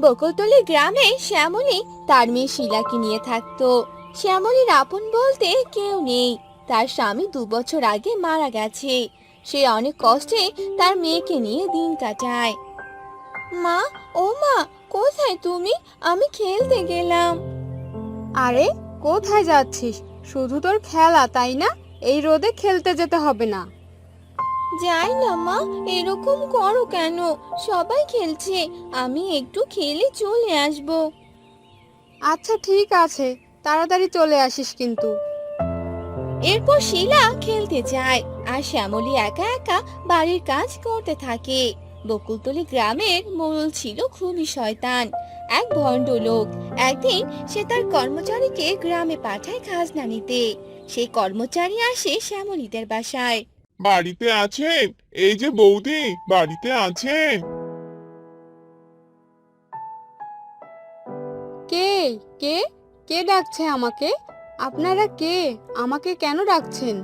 বকুলতলি গ্রামে শ্যামলী তার মেয়ে শিলাকে নিয়ে থাকতো। শ্যামলীর আপন বলতে কেউ নেই। তার স্বামী দু বছর আগে মারা গেছে। সে অনেক কষ্টে তার মেয়েকে নিয়ে দিন কাটায়। মা, ও মা, কোথায় তুমি? আমি খেলতে গেলাম। আরে, কোথায় যাচ্ছিস? শুধু তোর খেলা, তাই না? এই রোদে খেলতে যেতে হবে না। যাই না মা এরকম করো কেন? সবাই খেলছে আমি একটু খেলে চলে আসব। আচ্ছা ঠিক আছে তাড়াতাড়ি চলে আসিস কিন্তু। এরপর শিলা খেলতে যায় আর শ্যামলী একা একা বাড়ির কাজ করতে থাকে। বকুলতলি গ্রামের মোড়ল ছিল খুবই শয়তান এক ভণ্ড লোক। একদিন সে তার কর্মচারীকে গ্রামে পাঠায় খাজনা নিতে। সেই কর্মচারী আসে শ্যামলীদের বাসায়। বাড়িতে আছেন? এই যে বৌদি বাড়িতে আছেন? কে? কে? কে ডাকছে আমাকে? আপনারা কে? আমাকে কেন ডাকছেন?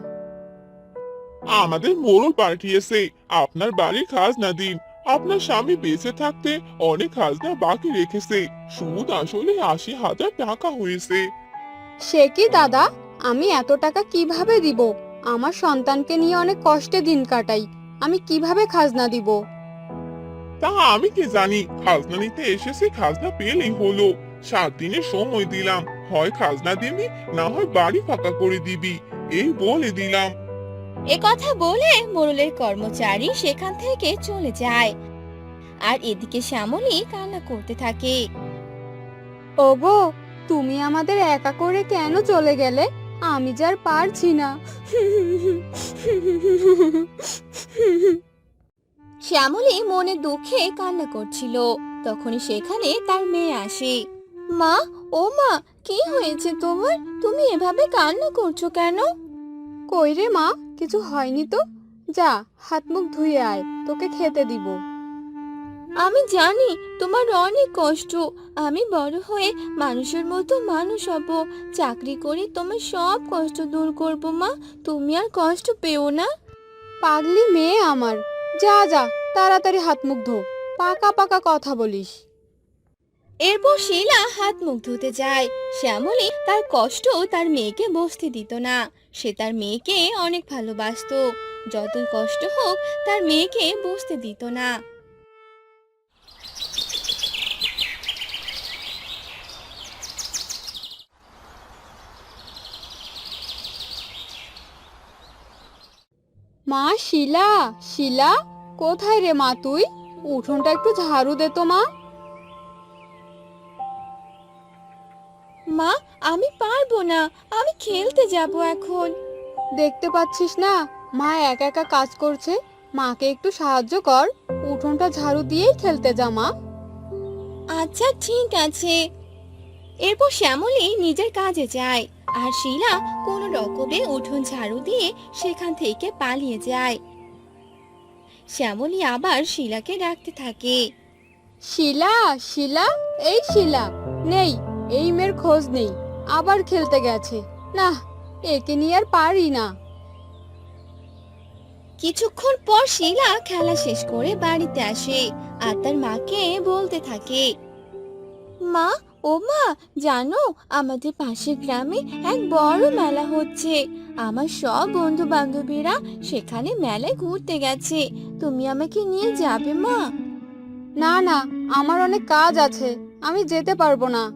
আমাদের মোড়ল পাঠিয়েছে। আপনার বাড়ির খাজনা দিন। আপনার স্বামী বেঁচে থাকতে অনেক খাজনা বাকি রেখেছে। সুদ আসলে আশি হাজার টাকা হয়েছে। সে কি দাদা? আমি এত টাকা কীভাবে দিব? আমার সন্তানকে নিয়ে অনেক কষ্টে দিন কাটাই। আমি কীভাবে খাজনা দিব? তা আমি কি জানি খাজনা নিতে এসেছি খাজনা পেলেই হলো। সাত দিনের সময় দিলাম হয় খাজনা দিবি না হয় বাড়ি ফাঁকা করে দিবি। এই বলে দিলাম। এ কথা বলে মোড়লের কর্মচারী সেখান থেকে চলে যায়। আর এদিকে শ্যামলী কান্না করতে থাকে। ওগো তুমি আমাদের একা করে কেন চলে গেলে? আমি যার পারছি না। শ্যামলী মনে দুঃখে কান্না করছিল। তখনই সেখানে তার মেয়ে আসে। মা ও মা কি হয়েছে তোমার? তুমি এভাবে কান্না করছ কেন? কই রে মা কিছু হয়নি তো? যা হাত মুখ ধুয়ে আয় তোকে খেতে দিব। আমি জানি তোমার অনেক কষ্ট। আমি বড় হয়ে মানুষের মতো মানুষ হব। চাকরি করে তোমার সব কষ্ট দূর করব মা। তুমি আর কষ্ট পেও না। পাগলি মেয়ে আমার। যা যা তাড়াতাড়ি হাত মুখ ধো। পাকা পাকা কথা বলিস। এরপর শিলা হাত মুখ ধুতে যায়। শ্যামলী তার কষ্ট তার মেয়েকে বসতে দিত না। সে তার মেয়েকে অনেক ভালোবাসতো। যতই কষ্ট হোক তার মেয়েকে বসতে দিত না। মা শিলা শিলা কোথায় রে মা তুই? উঠোনটা একটু ঝাড়ু দে তো মা। মা আমি পারব না আমি খেলতে যাব এখন। দেখতে পাচ্ছিস না মা একা একা কাজ করছে মাকে একটু সাহায্য কর উঠোনটা ঝাড়ু দিয়েই খেলতে যা মা। আচ্ছা ঠিক আছে। এরপর শ্যামলী নিজের কাজে যায়। আর শিলা কোনো রকমে উঠোন ঝাড়ু দিয়ে সেখান থেকে পালিয়ে যায়। শ্যামলী আবার শিলাকে ডাকতে থাকে। শিলা শিলা এই শিলা নেই এই মেয়ের খোঁজ নেই আবার খেলতে গেছে। না একে নিয়ে আর পারি না। কিছুক্ষণ পর শিলা খেলা শেষ করে বাড়িতে আসে আর তার মাকে বলতে থাকে মা ও মা জানো আমাদের পাশের গ্রামে এক বড় মেলা হচ্ছে। আমার সব বন্ধু বান্ধবীরা সেখানে মেলায় ঘুরতে গেছে। তুমি আমাকে নিয়ে যাবে মা? না না আমার অনেক কাজ আছে। আমি যেতে পারব না।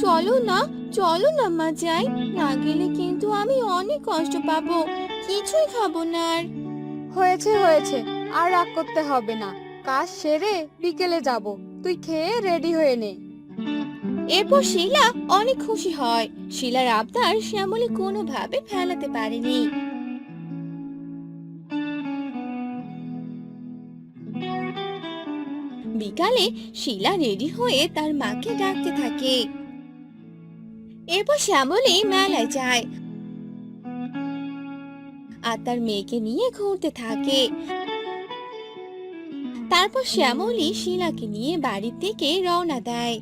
চলো না চলো না মা যাই। না গেলে কিন্তু আমি অনেক কষ্ট পাবো। কিছুই খাব না আর। হয়েছে হয়েছে। আর রাগ করতে হবে না। কাজ সেরে বিকেলে যাব। তুই খেয়ে রেডি হয়ে নে। এরপর শিলা অনেক খুশি হয়। শিলার আবদার শ্যামলী কোনোভাবে ফেলাতে পারেনি। বিকালে শিলা রেডি হয়ে তার মাকে ডাকতে থাকে। এরপর শ্যামলী মেলায় যায়। আর তার মেয়েকে নিয়ে ঘুরতে থাকে। তারপর শ্যামলী শিলাকে নিয়ে বাড়ির থেকে রওনা দেয়।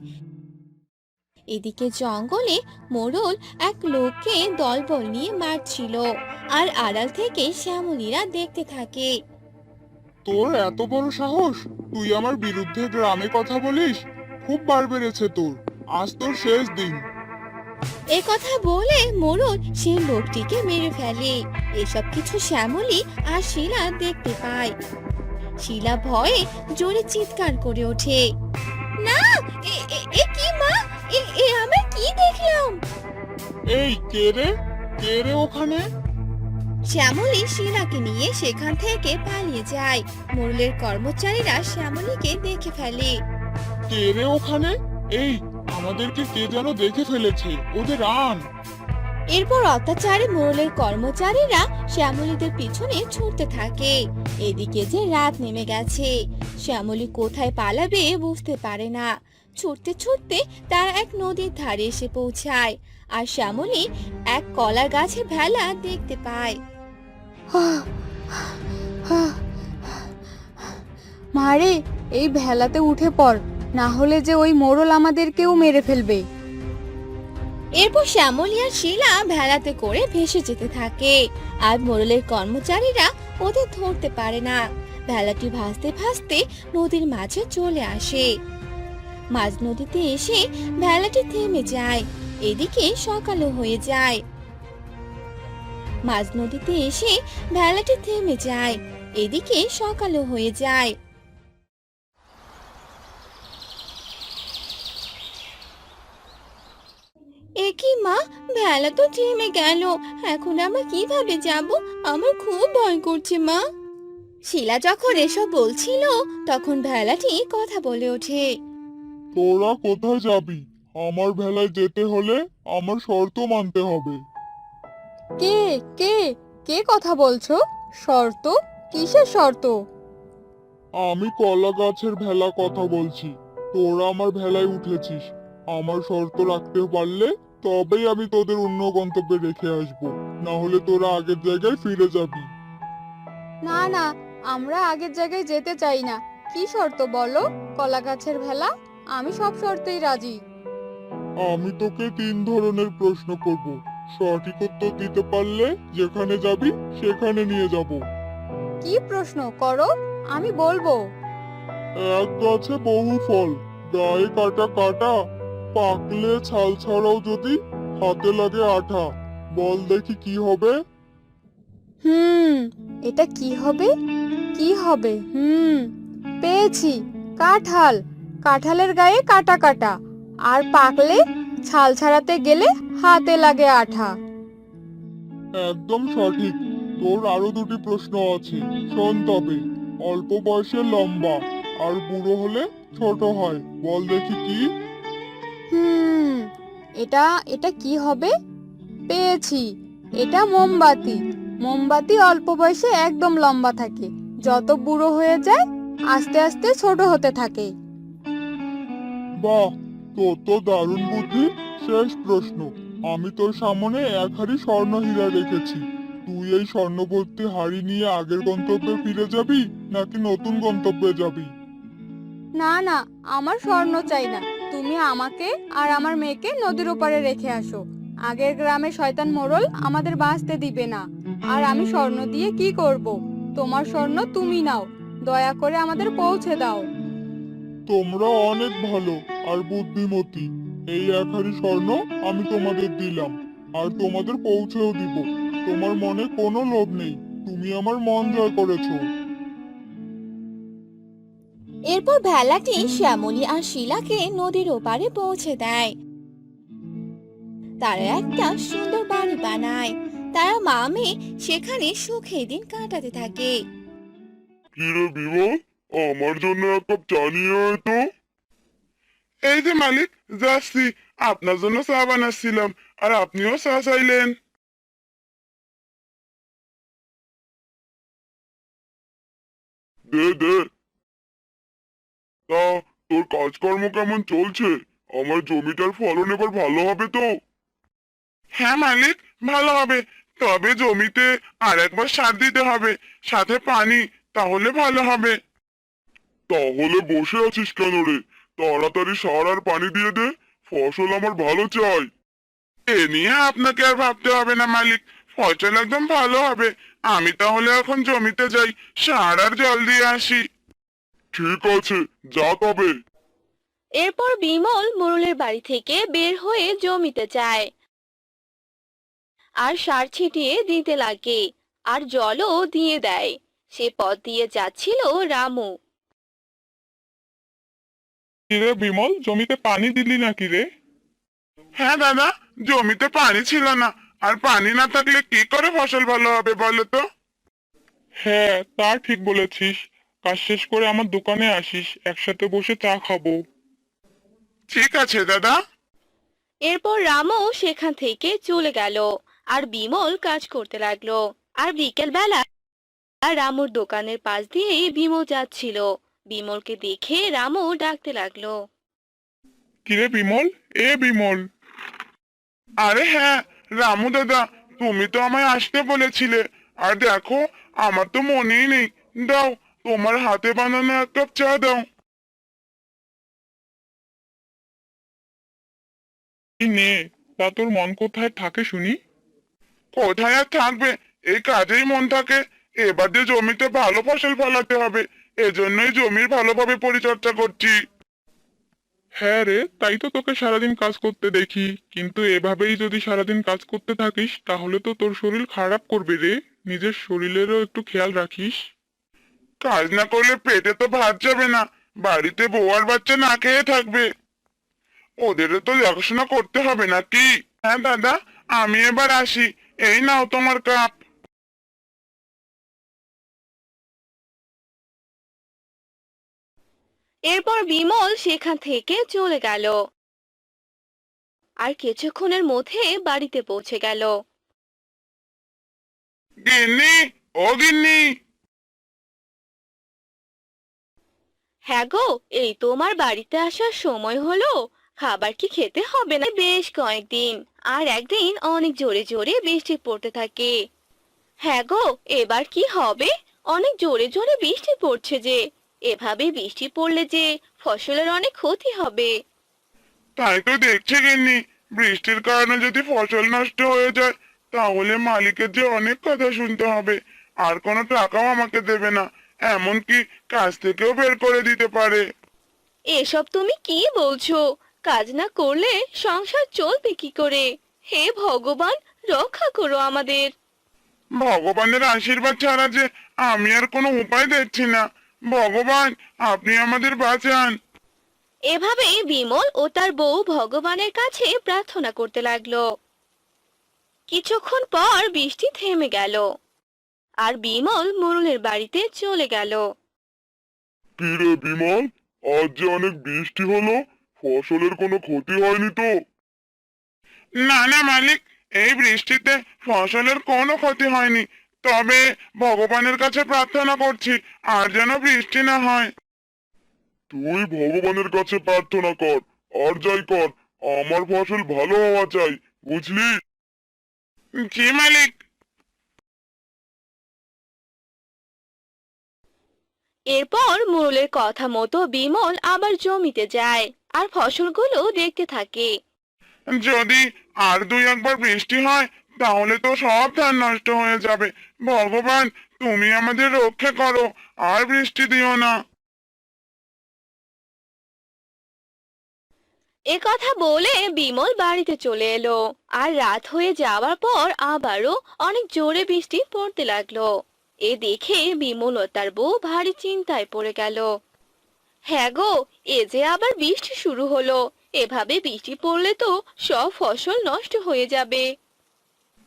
এদিকে জঙ্গলে মোড়ল এক লোককে দলবল নিয়ে মারছিল আর আড়াল থেকে শ্যামলীরা দেখতে থাকে। তোর এত বড় সাহস? তুই আমার বিরুদ্ধে গ্রামে কথা বলিস? খুব বার বেড়েছে তোর। আজ তোর শেষ দিন। এ কথা বলে মোরল সে লোকটিকে মেরে ফেলে। এসব কিছু শ্যামলী আর শিলা দেখতে পায়। শিলা ভয়ে জোরে চিৎকার করে ওঠে। না এ আমি কি দেখলাম? এই কে রে? কে রে ওখানে? শ্যামলী শিলাকে নিয়ে সেখান থেকে পালিয়ে যায়। মোড়লের কর্মচারীরা শ্যামলীকে দেখে ফেলে। কে রে ওখানে? এই আমাদেরকে কে যেন দেখে ফেলেছে? ওদের আন এরপর অত্যাচারে মোড়লের কর্মচারীরা শ্যামলীদের পিছনে ছুটতে থাকে। এদিকে যে রাত নেমে গেছে। শ্যামলী কোথায় পালাবে বুঝতে পারে না। ছুটতে ছুটতে তারা এক নদীর ধারে এসে পৌঁছায়। আর শ্যামলী এক কলা গাছে ভেলা দেখতে পায়। মারে এই ভেলাতে উঠে পড় না হলে যে ওই মোড়ল আমাদেরকেও মেরে ফেলবে। এরপর শ্যামলী আর শিলা ভেলাতে করে ভেসে যেতে থাকে। আর মোড়লের কর্মচারীরা ওদের ধরতে পারে না। ভেলাটি ভাসতে ভাসতে নদীর মাঝে চলে আসে। মাঝ নদীতে এসে ভেলাটি থেমে যায়, এদিকে সকালও হয়ে যায়। মাঝ নদীতে এসে ভেলাটি থেমে যায়, এদিকে সকালও হয়ে যায়। এ কি মা, ভেলা তো থেমে গেল, এখন আমরা কীভাবে যাব? আমার খুব ভয় করছে মা। শিলা যখন এসব বলছিল, তখন ভেলাটি কথা বলে ওঠে। তোরা কোথায় যাবি? আমার ভেলায় যেতে হলে আমার শর্ত মানতে হবে। কে? কে? কে কথা বলছো? শর্ত? কিসের শর্ত? আমি কলা গাছের ভেলা কথা বলছি। তোরা আমার ভেলায় উঠেছিস। আমার শর্ত রাখতে পারলে তবেই আমি তোদের অন্য গন্তব্যে রেখে আসব। না হলে তোরা আগের জায়গায় ফিরে যাবি। না না আমরা আগের জায়গায় যেতে চাই না। কি শর্ত বলো? কলা গাছের ভেলা? আমি সব শর্তেই রাজি। আমি তোকে তিন ধরনের প্রশ্ন করব। সঠিক উত্তর দিতে পারলে যেখানে যাবি সেখানে নিয়ে যাব। কি প্রশ্ন? করো আমি বলব। এক গাছে বহু ফল গায়ে কাটা কাটা পাকলে ছাল ছাড়াও যদি হাতে লাগে আঠা। বল দেখি কি হবে? হুম এটা কি হবে? কি হবে? হুম পেয়েছি। কাঁঠাল। কাঁঠালের গায়ে কাটা কাটা আর পাকলে ছাল ছাড়াতে গেলে হাতে লাগে আঠা। একদম সঠিক। তোর আরও দুটি প্রশ্ন আছে। শোন তবে অল্প বয়সে লম্বা আর বুড়ো হলে ছোট হয়। বল দেখি কি? হুম এটা এটা কি হবে? পেয়েছি। এটা মোমবাতি। মোমবাতি অল্প বয়সে একদম লম্বা থাকে। যত বুড়ো হয়ে যায় আস্তে আস্তে ছোট হতে থাকে। বাহ, তোর তো দারুণ বুদ্ধি। শেষ প্রশ্ন। আমি তোর সামনে এক হাড়ি স্বর্ণ হীরা রেখেছি। তুই এই স্বর্ণ ভর্তি হাড়ি নিয়ে আগের গন্তব্যে ফিরে যাবি, নাকি নতুন গন্তব্যে যাবি? না না, আমার স্বর্ণ চাই না। তুমি আমাকে আর আমার মেয়েকে নদীর ওপারে রেখে আসো। আগের গ্রামে শয়তান মোড়ল আমাদের বাঁচতে দিবে না। আর আমি স্বর্ণ দিয়ে কি করব? তোমার স্বর্ণ তুমি নাও। দয়া করে আমাদের পৌঁছে দাও। তোমরা অনেক ভালো আর বুদ্ধিমতী। এই এক হাড়ি স্বর্ণ আমি তোমাদের দিলাম আর তোমাদের পৌঁছেও দিব। তোমার মনে কোনো লোভ নেই তুমি আমার মন জয় করেছ। এরপর ভেলাটি শ্যামলী আর শিলাকে নদীর ওপারে পৌঁছে দেয়। তারা একটা সুন্দর বাড়ি বানায়। তারা মা মেয়ে সেখানে সুখে দিন কাটাতে থাকে। কিরে বিমল আমার জন্য এক কাপ চা নিয়ে আয় তো? এই যে মালিক যাচ্ছি। আপনার জন্য চা বানাচ্ছিলাম আর আপনিও চা চাইলেন। দে দে। তা তোর কাজকর্ম কেমন চলছে? আমার জমিটার ফলন এবার ভালো হবে তো? হ্যাঁ মালিক ভালো হবে। তবে জমিতে আর একবার সার দিতে হবে সাথে পানি তাহলে ভালো হবে। তাহলে বসে আছিস কেন রে? তাড়াতাড়ি সার আর পানি দিয়ে দে ফসল আমার ভালো চাই। এ নিয়ে আপনাকে আর ভাবতে হবে না মালিক। ফসল একদম ভালো হবে। আমি তাহলে এখন জমিতে যাই সার আর জল দিয়ে আসি। ঠিক আছে যা তবে। এরপর বিমল মোরলের বাড়ি থেকে বের হয়ে জমিতে যায়। আর সার ছিটিয়ে দিতে লাগে আর জলও দিয়ে দেয়। সে পথ দিয়ে যাচ্ছিল রামু। কিরে বিমল জমিতে পানি দিলি নাকি রে? হ্যাঁ দাদা জমিতে পানি ছিল না। আর পানি না থাকলে কি করে ফসল ভালো হবে বলো তো? হ্যাঁ তা ঠিক বলেছিস। কাজ শেষ করে আমার দোকানে আসিস একসাথে বসে চা খাব। ঠিক আছে দাদা। এরপর রামু সেখান থেকে চলে গেল আর বিমল কাজ করতে লাগল। আর বিকেল বেলা রামুর দোকানের পাশ দিয়ে বিমল যাচ্ছিল। বিমলকে দেখে রামু ডাকতে লাগল। কিরে বিমল? এ বিমল। আরে হ্যাঁ রামু দাদা, তুমি তো আমায় আসতে বলেছিলে। আর দেখো, আমার তো মনেই নেই। দাও, তোমার হাতে বানানো এক কাপ চা দাও। নে, তা তোর মন কোথায় থাকে শুনি? কোথায় আর থাকবে? এই কাজেই মন থাকে। এবার যে জমিতে ভালো ফসল ফলাতে হবে এজন্যই জমির ভালোভাবে পরিচর্যা করছি। হ্যাঁ রে, তাই তো তোকে সারাদিন কাজ করতে দেখি। কিন্তু এভাবেই যদি সারাদিন কাজ করতে থাকিস, তাহলে তো তোর শরীর খারাপ করবে রে। নিজের শরীরেরও একটু খেয়াল রাখিস। কাজ না করলে পেটে তো ভাত যাবে না। বাড়িতে বউ আর বাচ্চা না খেয়ে থাকবে। ওদেরও তো দেখাশোনা করতে হবে নাকি? হ্যাঁ দাদা, আমি এবার আসি। এই নাও তোমার কাপ। এরপর বিমল সেখান থেকে চলে গেল। আর কিছুক্ষণের মধ্যে বাড়িতে পৌঁছে গেল। গিন্নি ও গিন্নি। হ্যাঁ গো এই তোমার বাড়িতে আসার সময় হলো। খাবার কি খেতে হবে না? বেশ কয়েকদিন আর একদিন অনেক জোরে জোরে বৃষ্টি পড়তে থাকে। হ্যাঁ গো এবার কি হবে? অনেক জোরে জোরে বৃষ্টি পড়ছে যে। এভাবে বৃষ্টি পড়লে যে ফসলের অনেক ক্ষতি হবে। তাই তো দেখছে গিন্নি বৃষ্টির কারণে যদি ফসল নষ্ট হয়ে যায় তাহলে মালিকের যে অনেক কথা শুনতে হবে আর কোনো টাকাও আমাকে দেবে না এমনকি কাজ থেকেও বের করে দিতে পারে। এসব তুমি কি বলছো? কাজ না করলে সংসার চলবে কি করে? হে ভগবান রক্ষা করো আমাদের। ভগবানের আশীর্বাদ ছাড়া যে আমি আর কোনো উপায় দেখছি না। ভগবান আপনি আমাদের বাঁচান। এভাবে বিমল ও তার বউ ভগবানের কাছে প্রার্থনা করতে লাগল। কিছুক্ষণ পর বৃষ্টি থেমে গেল আর বিমল মুরুলের বাড়িতে চলে গেল। কিরে বিমল আজ যে অনেক বৃষ্টি হলো ফসলের কোনো ক্ষতি হয়নি তো? না না মালিক এই বৃষ্টিতে ফসলের কোনো ক্ষতি হয়নি। তবে ভগবানের কাছে প্রার্থনা করছি আর যেন বৃষ্টি না হয়। তুই ভগবানের কাছে প্রার্থনা কর আর যাই কর আমার ফসল ভালো হওয়া চাই বুঝলি? জি মালিক। এরপর মুরুলের কথা মতো বিমল আবার জমিতে যায় আর ফসলগুলো দেখতে থাকে। যদি আর দুই একবার বৃষ্টি হয় তাহলে তো সব ধান নষ্ট হয়ে যাবে ভগবান তুমি আমাদের রক্ষা করো আর বৃষ্টি দিও না। এ কথা বলে বিমল বাড়িতে চলে এলো আর রাত হয়ে যাওয়ার পর আবারও অনেক জোরে বৃষ্টি পড়তে লাগল। এ দেখে বিমল ও তার বউ ভারী চিন্তায় পড়ে গেল। হ্যাঁ গো এ যে আবার বৃষ্টি শুরু হলো এভাবে বৃষ্টি পড়লে তো সব ফসল নষ্ট হয়ে যাবে।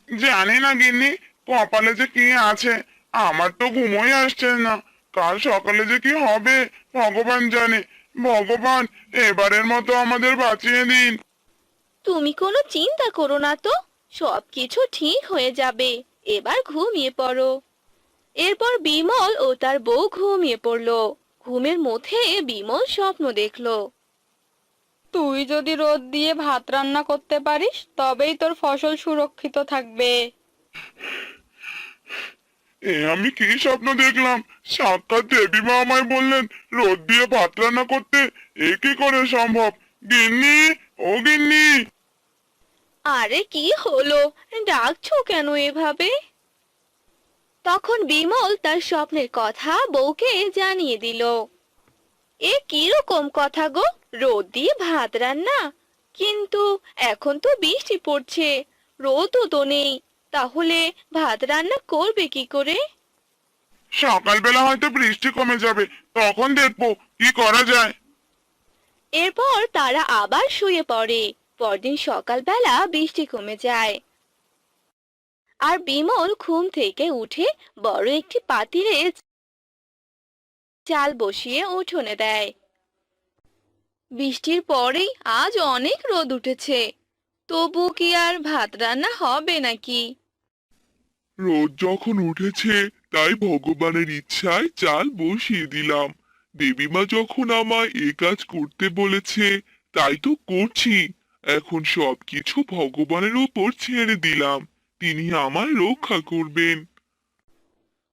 জানি না গিন্নি কপালে যে কি আছে আমার তো ঘুমোই আসছে না। কাল সকালে যে কি হবে ভগবান জানে। ভগবান এবারের মতো আমাদের বাঁচিয়ে দিন। তুমি কোনো চিন্তা করো না তো সবকিছু ঠিক হয়ে যাবে। এবার ঘুমিয়ে পড়ো। এরপর বিমল ও তার বউ ঘুমিয়ে পড়ল। ঘুমের মধ্যে বিমল স্বপ্ন দেখল। তুই যদি রোদ দিয়ে ভাত রান্না করতে পারিস তবেই তোর ফসল সুরক্ষিত থাকবে। আমি কি স্বপ্ন দেখলাম? সাক্ষাৎ দেবী মা আমায় বললেন, রোদ দিয়ে ভাত রান্না করতে। এ কি করে সম্ভব? গিন্নি, ও গিন্নি। আরে কি হলো? ডাকছো কেন এভাবে? তখন বিমল তার স্বপ্নের কথা বউকে জানিয়ে দিল। এ কীরকম কথা গো? রোদ দিয়ে ভাত রান্না? কিন্তু এখন তো বৃষ্টি পড়ছে, রোদও তো নেই। তাহলে ভাত রান্না করবে কি করে? সকালবেলা হয়তো বৃষ্টি কমে যাবে তখন দেখব কি করা যায়। এরপর তারা আবার শুয়ে পড়ে পরদিন সকালবেলা বৃষ্টি কমে যায়। আর বিমল ঘুম থেকে উঠে বড় একটি পাতিলে চাল বসিয়ে উঠোনে দেয়। বৃষ্টির পরেই আজ অনেক রোদ উঠেছে। তবু কি আর ভাত রান্না হবে নাকি? রোদ যখন উঠেছে তাই ভগবানের ইচ্ছায় চাল বসিয়ে দিলাম। দেবীমা যখন আমায় এ কাজ করতে বলেছে তাই তো করছি। এখন সবকিছু ভগবানের উপর ছেড়ে দিলাম। তিনি আমায় রক্ষা করবেন।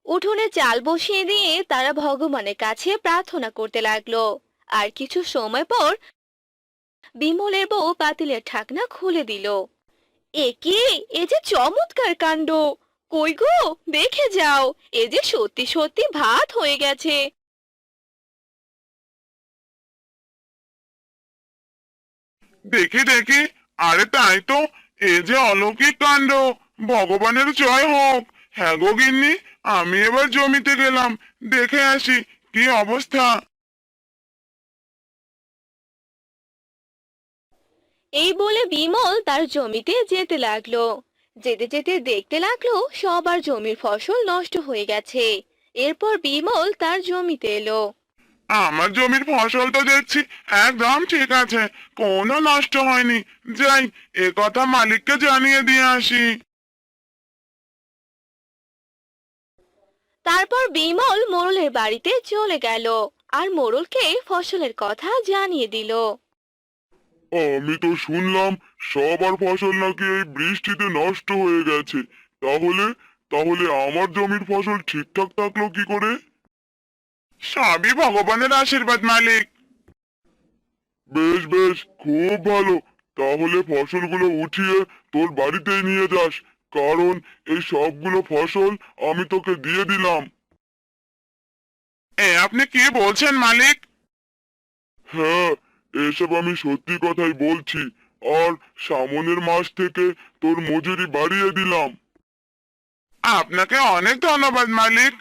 উঠোনে চাল বসিয়ে দিয়ে তারা ভগবানের কাছে প্রার্থনা করতে লাগল। আর কিছু সময় পর বিমলের বউ পাতিলের ঢাকনা খুলে দিল। এ কি? এ যে চমৎকার কাণ্ড! কই গো? দেখে যাও, এ যে সত্যি সত্যি ভাত হয়ে গেছে! দেখে দেখে, আরে তাই তো, এ যে অলৌকিক কাণ্ড! ভগবানের জয় হোক! হ্যাঁ গো গিন্নি, আমি এবার জমিতে গেলাম, দেখে আসি, কি অবস্থা? এই বলে বিমল তার জমিতে যেতে লাগল। যেতে যেতে দেখতে লাগল সবার জমির ফসল নষ্ট হয়ে গেছে। এরপর বিমল তার জমিতে এলো। আমার জমির ফসল তো দেখছি একদম ঠিক আছে কোনো নষ্ট হয়নি। যাই এ কথা মালিককে জানিয়ে দিয়ে আসি। তারপর বিমল মোরলের বাড়িতে চলে গেল আর মোরলকে ফসলের কথা জানিয়ে দিল। আমি তো শুনলাম সবার ফসল নাকি এই বৃষ্টিতে নষ্ট হয়ে গেছে। তাহলে তাহলে আমার জমির ফসল ঠিকঠাক থাকল কি করে? সবই ভগবানের আশীর্বাদ মালিক। বেশ বেশ খুব ভালো। তাহলে ফসলগুলো উঠিয়ে তোর বাড়িতেই নিয়ে যাস কারণ এই সবগুলো ফসল আমি তোকে দিয়ে দিলাম। এ আপনি কি বলছেন মালিক? হ্যাঁ এসব আমি সত্যি কথাই বলছি। আর সামনের মাস থেকে তোর মজুরি বাড়িয়ে দিলাম। আপনাকে অনেক ধন্যবাদ মালিক।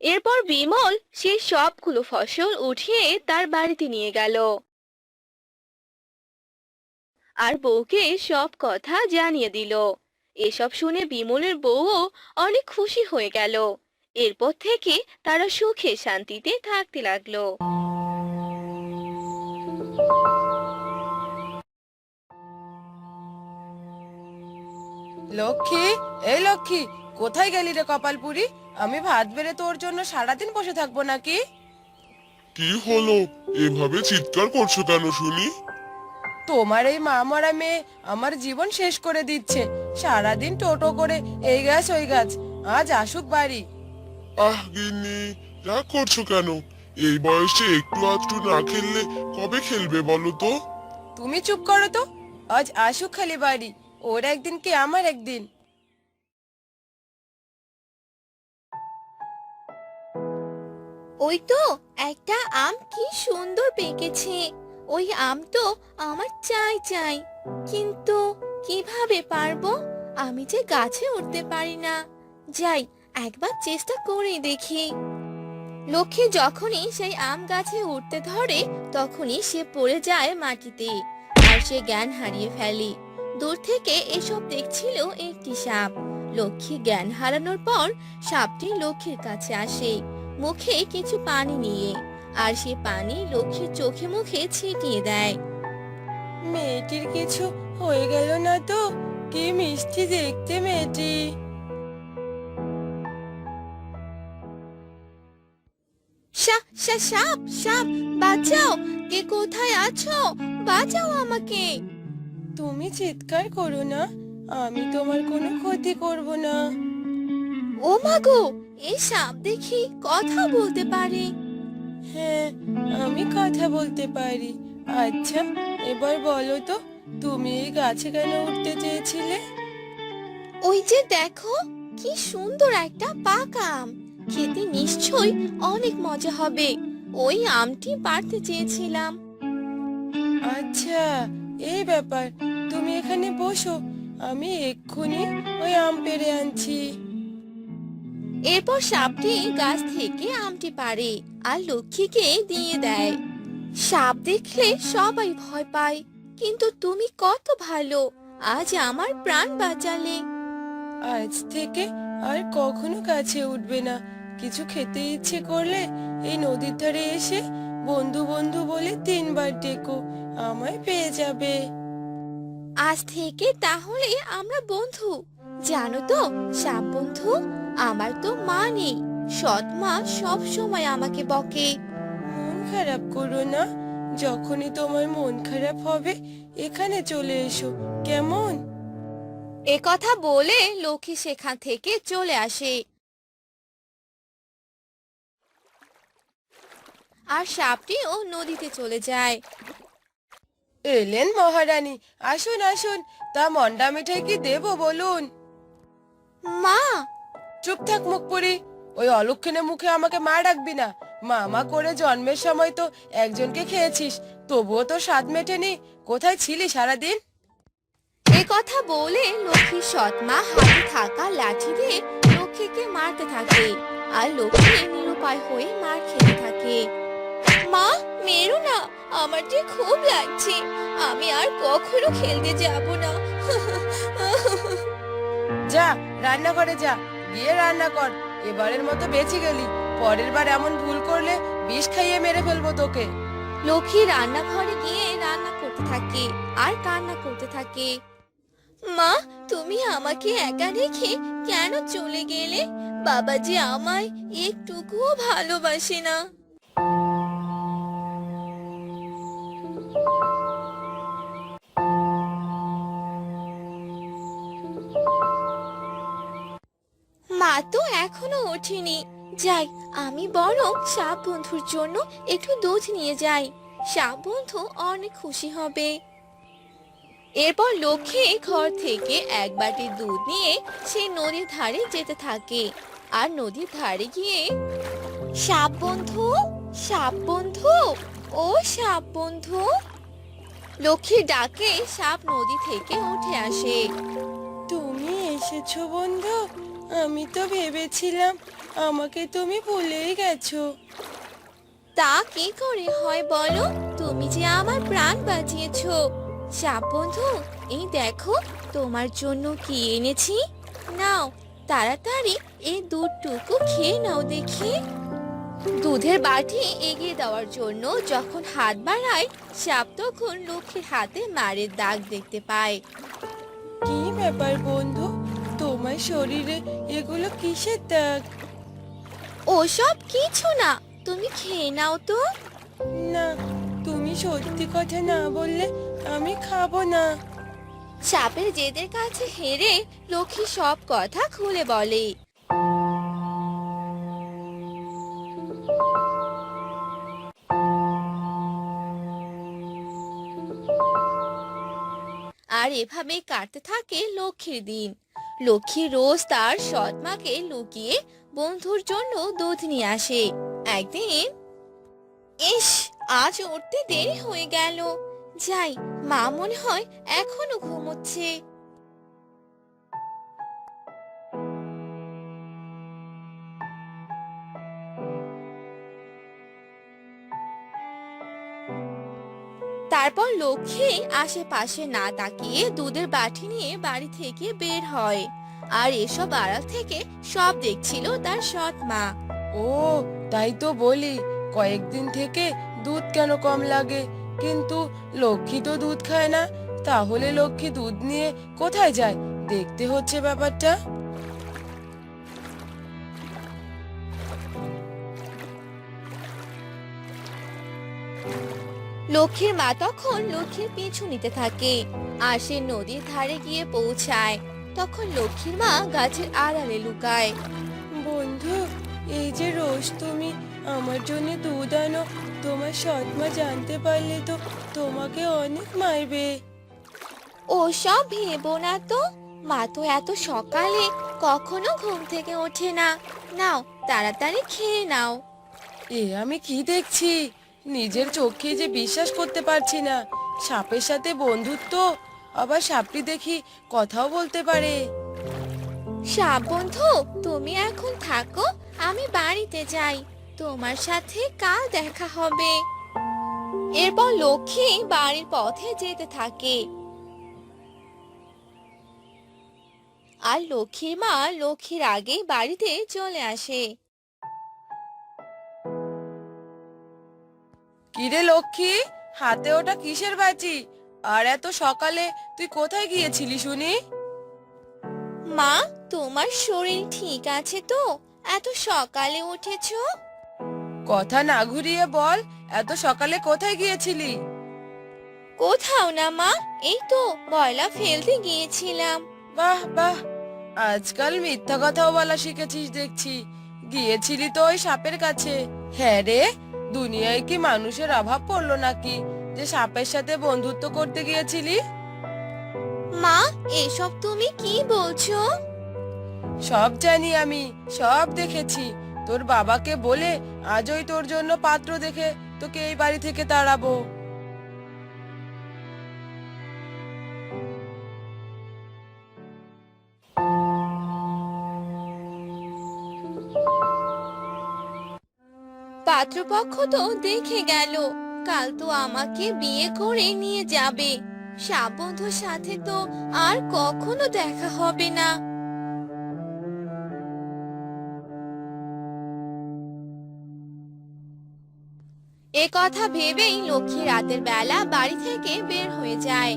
এরপর বিমল সেই সবগুলো ফসল উঠিয়ে তার বাড়িতে নিয়ে গেল। আর বউকে সব কথা জানিয়ে দিল। এসব শুনে বিমলের বউও অনেক খুশি হয়ে গেল। এরপর থেকে তারা সুখে শান্তিতে থাকতে লাগল। লক্ষ্মী এই লক্ষ্মী কোথায় গেলি রে কপালপুরি? আমি ভাত বেড়ে তোর জন্য সারাদিন বসে থাকব নাকি? কি হলো? এভাবে চিৎকার করছ কেন শুনি? তোমার এই মা মরা মেয়ে আমার জীবন শেষ করে দিচ্ছে। সারাদিন টোটো করে এই গাছ ওই গাছ। আজ আসুক বাড়ি। আহ গিন্নি রাগ করছ কেন? এই বয়সে একটু আধটু না খেললে কবে খেলবে বলো তো? তুমি চুপ করো তো আজ আসুক খালি বাড়ি ওর একদিন কি আমার একদিন? ওই তো একটা আম কি সুন্দর পেকেছে। ওই আম তো আমার চাই চাই কিন্তু কীভাবে পারব? আমি যে গাছে উঠতে পারি না। যাই একবার চেষ্টা করে দেখি। লক্ষ্মী যখনই সেই আম গাছে উঠতে ধরে, তখনই সে পড়ে যায় মাটিতে আর সে জ্ঞান হারিয়ে ফেলে। দূর থেকে এসব দেখছিল একটি সাপ। লক্ষ্মী জ্ঞান হারানোর পর সাপটি লক্ষ্মীর কাছে আসে, মুখে কিছু পানি নিয়ে আর সে পানি লক্ষ্মীর চোখে মুখে ছিটিয়ে দেয়। মেয়েটির কিছু হয়ে গেল না তো? কি মিষ্টি দেখতে মেয়েটি। সা, সাপ সাপ, বাঁচাও। কে কোথায় আছো? বাঁচাও আমাকে। তুমি চিৎকার করো না। আমি তোমার কোনো ক্ষতি করব না। ও মাগো এই সাপ দেখি কথা বলতে পারে। হ্যাঁ আমি কথা বলতে পারি। আচ্ছা এবার বলো তো, তুমি এই গাছে কেন উঠতে চেয়েছিলে? ওই যে দেখো, কি সুন্দর একটা পাকা আম। খেতে নিশ্চয়ই অনেক মজা হবে। ওই আমটি পারতে চেয়েছিলাম। আচ্ছা এই ব্যাপার তুমি এখানে বসো আমি এক্ষুনি ওই আম পেড়ে আনছি। এরপর সাপটি গাছ থেকে আমটি পারে আর লক্ষ্মীকে দিয়ে দেয়। সাপ দেখলে সবাই ভয় পায় কিন্তু তুমি কত ভালো আজ আমার প্রাণ বাঁচালে। আজ থেকে আর কখনো কাছে উঠবে না। কিছু খেতে ইচ্ছে করলে এই নদীর ধারে এসে বন্ধু বন্ধু বলে তিনবার ডেকো আমায় পেয়ে যাবে। আজ থেকে তাহলে আমরা বন্ধু। জানো তো সাপ বন্ধু আমার তো মা নেই। সৎ মা সব সময় আমাকে বকে। মন খারাপ করো না যখনই তোমার মন খারাপ হবে এখানে চলে এসো। কেমন? এ কথা বলে লক্ষ্মী সেখান থেকে চলে আসে। আর সাপটি ও নদীতে চলে যায়। এলেন মহারানী আসুন আসুন তা মন্ডা মিঠাই কি দেবো বলুন? মা! চুপ থাক মুখ পুরি ওই অলক্ষণে মুখে আমাকে মা ডাকবি না। মামা করে জন্মের সময় তো একজনকে খেয়েছিস তবুও তো স্বাদ মেটেনি। কোথায় ছিলি সারাদিন? এ কথা বলে লক্ষ্মীর সৎ মা হাতে থাকা লাঠি দিয়ে লক্ষ্মীকে মারতে থাকে আর লক্ষ্মী নিরুপায় হয়ে মার খেতে থাকে। মা মেরো না। আমার যে খুব লাগছে। আমি আর কখনো খেলতে যাব না। যা রান্না করে যা। গিয়ে রান্না কর। এবারের মতো বেঁচে গেলি। পরের বার এমন ভুল করলে বিষ খাইয়ে মেরে ফেলব তোকে। লক্ষ্মী রান্নাঘরে গিয়ে রান্না করতে থাকে আর কান্না করতে থাকে। মা তুমি আমাকে একা রেখে কেন চলে গেলে? বাবা যে আমায় একটুকুও ভালোবাসে না। এখনও ওঠেনি। যাই, আমি বরং সাপ বন্ধুর জন্য একটু দুধ নিয়ে যাই। সাপ বন্ধু অনেক খুশি হবে। এরপর লক্ষ্মী ঘর থেকে এক বাটি দুধ নিয়ে সে নদীর ধারে যেতে থাকে। আর নদীর ধারে গিয়ে, সাপ বন্ধু সাপ বন্ধু, ও সাপ বন্ধু। লক্ষ্মী ডাকে সাপ নদী থেকে উঠে আসে। তুমি এসেছ বন্ধু আমি তো ভেবেছিলাম আমাকে তুমি ভুলেই গেছো। তা কি করে হয় বলো? তুমি যে আমার প্রাণ বাঁচিয়েছো। সাপ বন্ধু এই দেখো তোমার জন্য কি এনেছি? নাও তাড়াতাড়ি এই দুধটুকু খেয়ে নাও দেখি। দুধের বাটি এগিয়ে দেওয়ার জন্য যখন হাত বাড়ায় সাপ তখন লক্ষ্মীর হাতে মারের দাগ দেখতে পায়। কি ব্যাপার বন্ধু? তোমার শরীরে এগুলো কিসের দাগ? ওসব কিছু না। তুমি খেয়ে নাও তো। না তুমি সত্যি কথা না বললে আমি খাব না। সাপের জেদের কাছে হেরে লক্ষ্মী সব কথা খুলে বলে। আর এভাবে কাটতে থাকে লক্ষ্মীর দিন। লক্ষ্মী রোজ তার সৎমাকে লুকিয়ে বন্ধুর জন্য দুধ নিয়ে আসে। একদিন, ইস, আজ উঠতে দেরি হয়ে গেল। যাই, মা মনে হয় এখনও ঘুমোচ্ছে। তারপর লক্ষ্মী আশেপাশে না তাকিয়ে দুধের বাটি নিয়ে বাড়ি থেকে বের হয়। আর এসব আড়াল থেকে সব দেখছিল তার সৎ মা। ও, তাই তো বলি, কয়েকদিন থেকে দুধ কেন কম লাগে? কিন্তু লক্ষ্মী তো দুধ খায় না, তাহলে লক্ষ্মী দুধ নিয়ে কোথায় যায়? দেখতে হচ্ছে ব্যাপারটা। লক্ষ্মীর মা তখন লক্ষ্মীর পিছু নিতে থাকে আর সে নদীর ধারে গিয়ে পৌঁছায়। তখন লক্ষ্মীর মা গাছের আড়ালে লুকায়। বন্ধু এই যে রোজ তুমি আমার জন্য দুধ আনো তোমার সৎমা জানতে পারলে তো তোমাকে অনেক মারবে। ও সব ভেবো না তো। মা তো এত সকালে কখনো ঘুম থেকে ওঠে না। নাও তাড়াতাড়ি খেয়ে নাও। এ আমি কি দেখছি? নিজের চোখে যে বিশ্বাস করতে পারছি না। সাপের সাথে বন্ধুত্ব, আবার সাপটি দেখি কথাও বলতে পারে। সাপ বন্ধু, তুমি এখন থাকো, আমি বাড়িতে যাই। তোমার সাথে কাল দেখা হবে। এরপর লক্ষ্মী বাড়ির পথে যেতে থাকে। আর লক্ষ্মীর মা লক্ষ্মীর আগে বাড়িতে চলে আসে। কিরে লক্ষ্মী হাতে ওটা কিসের বাজি? আর এত সকালে তুই কোথায় গিয়েছিলি শুনি? মা তোমার শরীর ঠিক আছে তো? এত সকালে উঠেছো? কথা না ঘুরিয়ে বল এত সকালে কোথায় গিয়েছিলি? কোথাও না মা এই তো ময়লা ফেলতে গিয়েছিলাম। বাহ বাহ আজকাল মিথ্যা কথাও বলা শিখেছিস দেখছি। গিয়েছিলি তো ওই সাপের কাছে। হ্যাঁ রে দুনিয়ায় কি মানুষের অভাব পড়ল নাকি? যে সাপের সাথে বন্ধুত্ব করতে গিয়েছিলি? মা এসব তুমি কি বলছো? সব জানি আমি সব দেখেছি। তোর বাবাকে বলে আজই তোর জন্য পাত্র দেখে তোকে এই বাড়ি থেকে তাড়াবো। পাত্রপক্ষ তো দেখে গেল, কাল তো আমাকে বিয়ে করে নিয়ে যাবে। সাপ বন্ধুর সাথে তো আর কখনো দেখা হবে না। এ কথা ভেবেই লক্ষ্মী রাতের বেলা বাড়ি থেকে বের হয়ে যায়,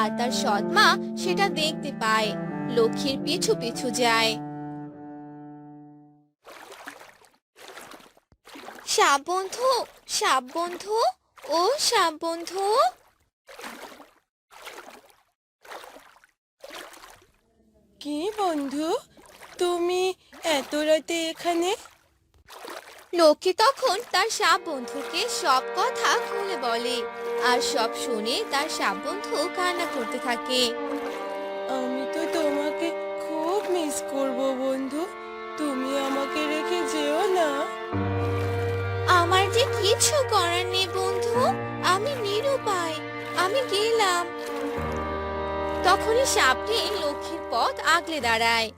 আর তার সৎমা সেটা দেখতে পায়। লক্ষ্মীর পিছু পিছু যায়। সাপ বন্ধু সাপ বন্ধু ও সাপ বন্ধু। কি বন্ধু তুমি এত রাতে এখানে? লক্ষ্মী তখন তার সাপ বন্ধুকে সব কথা খুলে বলে আর সব শুনে তার সাপ বন্ধু কান্না করতে থাকে। গেলাম তখনই সাপটি লক্ষ্মীর পথ আগলে দাঁড়ায়।